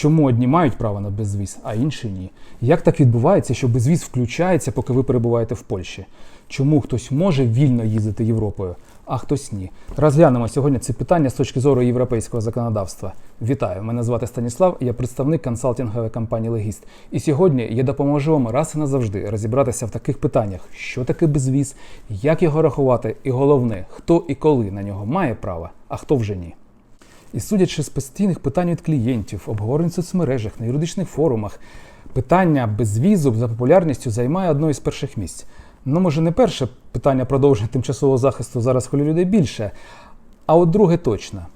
Чому одні мають право на безвіз, а інші ні? Як так відбувається, що безвіз включається, поки ви перебуваєте в Польщі? Чому хтось може вільно їздити Європою, а хтось ні? Розглянемо сьогодні це питання з точки зору європейського законодавства. Вітаю! Мене звати Станіслав, я представник консалтингової компанії Легіст. І сьогодні я допоможу вам раз і назавжди розібратися в таких питаннях, що таке безвіз, як його рахувати, і головне, хто і коли на нього має право, а хто вже ні. І судячи з постійних питань від клієнтів, обговорень в соцмережах, на юридичних форумах, питання безвізу за популярністю займає одне із перших місць. Ну, може, не перше питання продовження тимчасового захисту зараз хвилює людей більше, а от друге точно.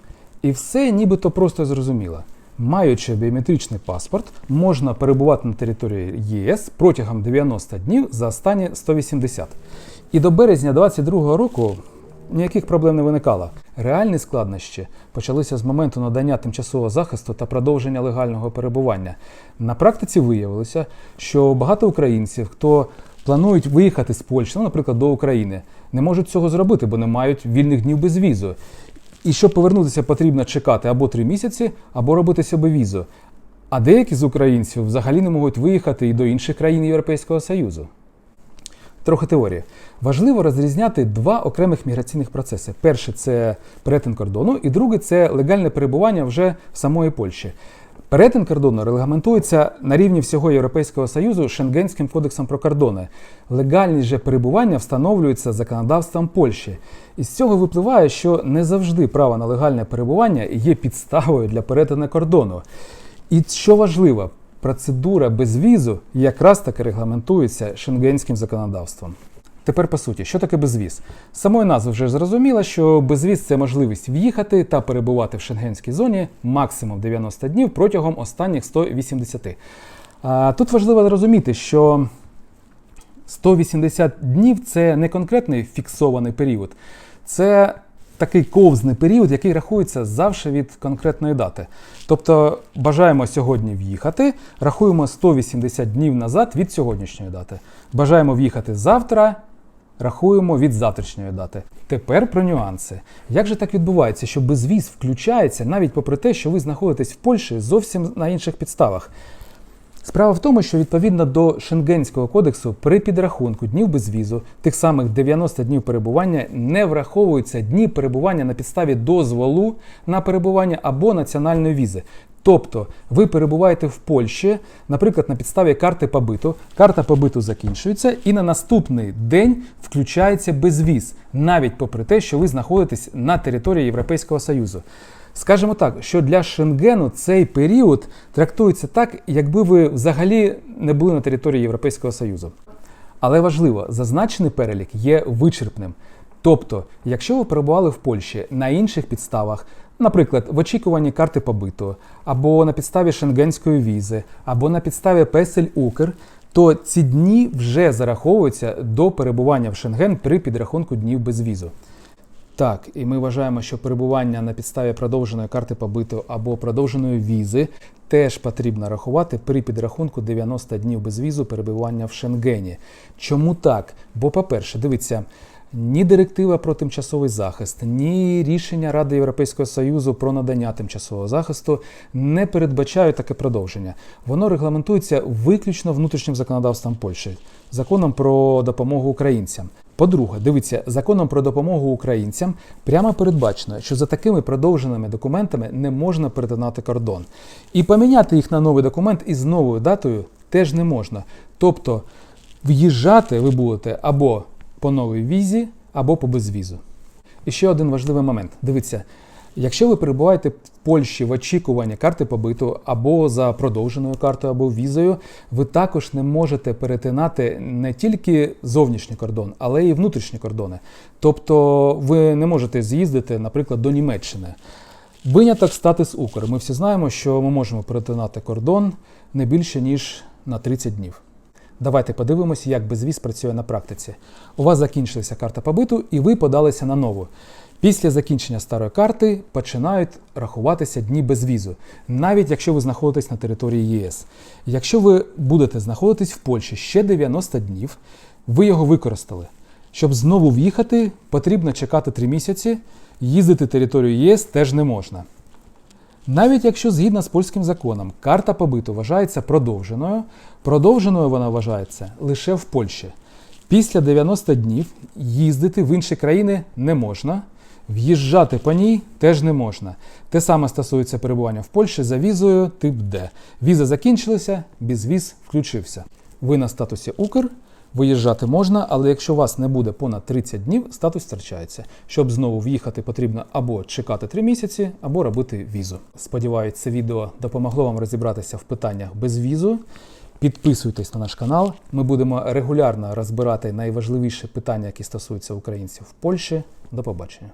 І все нібито просто зрозуміло. Маючи біометричний паспорт, можна перебувати на території ЄС протягом 90 днів за останні 180. І до березня 2022 року ніяких проблем не виникало. Реальні складнощі почалися з моменту надання тимчасового захисту та продовження легального перебування. На практиці виявилося, що багато українців, хто планують виїхати з Польщі, ну, наприклад, до України, не можуть цього зробити, бо не мають вільних днів без візу. І щоб повернутися, потрібно чекати або три місяці, або робити собі візу. А деякі з українців взагалі не можуть виїхати і до інших країн Європейського Союзу. Трохи теорії. Важливо розрізняти два окремих міграційних процеси. Перший це перетин кордону, і другий це легальне перебування вже в самої Польщі. Перетин кордону регламентується на рівні всього Європейського Союзу Шенгенським кодексом про кордони. Легальність же перебування встановлюється законодавством Польщі. Із цього випливає, що не завжди право на легальне перебування є підставою для перетину кордону. І що важливо, процедура безвізу якраз таки регламентується шенгенським законодавством. Тепер по суті, що таке безвіз? З самої назви вже зрозуміло, що безвіз це можливість в'їхати та перебувати в шенгенській зоні максимум 90 днів протягом останніх 180. А, Тут важливо зрозуміти, що 180 днів це не конкретний фіксований період, це такий ковзний період, який рахується завжди від конкретної дати. Тобто бажаємо сьогодні в'їхати, рахуємо 180 днів назад від сьогоднішньої дати. Бажаємо в'їхати завтра. Рахуємо від завтрашньої дати. Тепер про нюанси. Як же так відбувається, що безвіз включається навіть попри те, що ви знаходитесь в Польщі зовсім на інших підставах? Справа в тому, що відповідно до Шенгенського кодексу при підрахунку днів безвізу, тих самих 90 днів перебування, не враховуються дні перебування на підставі дозволу на перебування або національної візи. Тобто ви перебуваєте в Польщі, наприклад, на підставі карти побиту. Карта побиту закінчується, і на наступний день включається безвіз, навіть попри те, що ви знаходитесь на території Європейського Союзу. Скажемо так, що для Шенгену цей період трактується так, якби ви взагалі не були на території Європейського Союзу. Але важливо, зазначений перелік є вичерпним. Тобто, якщо ви перебували в Польщі на інших підставах, наприклад, в очікуванні карти побиту, або на підставі шенгенської візи, або на підставі Песель Укр, то ці дні вже зараховуються до перебування в Шенген при підрахунку днів без візу. Так, і ми вважаємо, що перебування на підставі продовженої карти побиту або продовженої візи теж потрібно рахувати при підрахунку 90 днів без візу перебування в Шенгені. Чому так? Бо, по-перше, дивіться. Ні директива про тимчасовий захист, ні рішення Ради Європейського Союзу про надання тимчасового захисту не передбачають таке продовження. Воно регламентується виключно внутрішнім законодавством Польщі, законом про допомогу українцям. По-друге, дивіться, законом про допомогу українцям прямо передбачено, що за такими продовженими документами не можна перетинати кордон. І поміняти їх на новий документ із новою датою теж не можна. Тобто в'їжджати ви будете або по новій візі, або по безвізу. І ще один важливий момент. Дивіться, якщо ви перебуваєте в Польщі в очікуванні карти побиту або за продовженою картою, або візою, ви також не можете перетинати не тільки зовнішній кордон, але й внутрішні кордони. Тобто ви не можете з'їздити, наприклад, до Німеччини. Виняток статус Укр. Ми всі знаємо, що ми можемо перетинати кордон не більше ніж на 30 днів. Давайте подивимося, як безвіз працює на практиці. У вас закінчилася карта побиту, і ви подалися на нову. Після закінчення старої карти починають рахуватися дні безвізу, навіть якщо ви знаходитесь на території ЄС. Якщо ви будете знаходитись в Польщі ще 90 днів, ви його використали. Щоб знову в'їхати, потрібно чекати 3 місяці, їздити територію ЄС теж не можна. Навіть якщо згідно з польським законом карта побиту вважається продовженою, продовженою вона вважається лише в Польщі. Після 90 днів їздити в інші країни не можна, в'їжджати по ній теж не можна. Те саме стосується перебування в Польщі за візою тип Д. Віза закінчилася, безвіз включився. Ви на статусі Укр. Виїжджати можна, але якщо у вас не буде понад 30 днів, статус втрачається. Щоб знову в'їхати, потрібно або чекати 3 місяці, або робити візу. Сподіваюсь, це відео допомогло вам розібратися в питаннях без візу. Підписуйтесь на наш канал. Ми будемо регулярно розбирати найважливіші питання, які стосуються українців в Польщі. До побачення.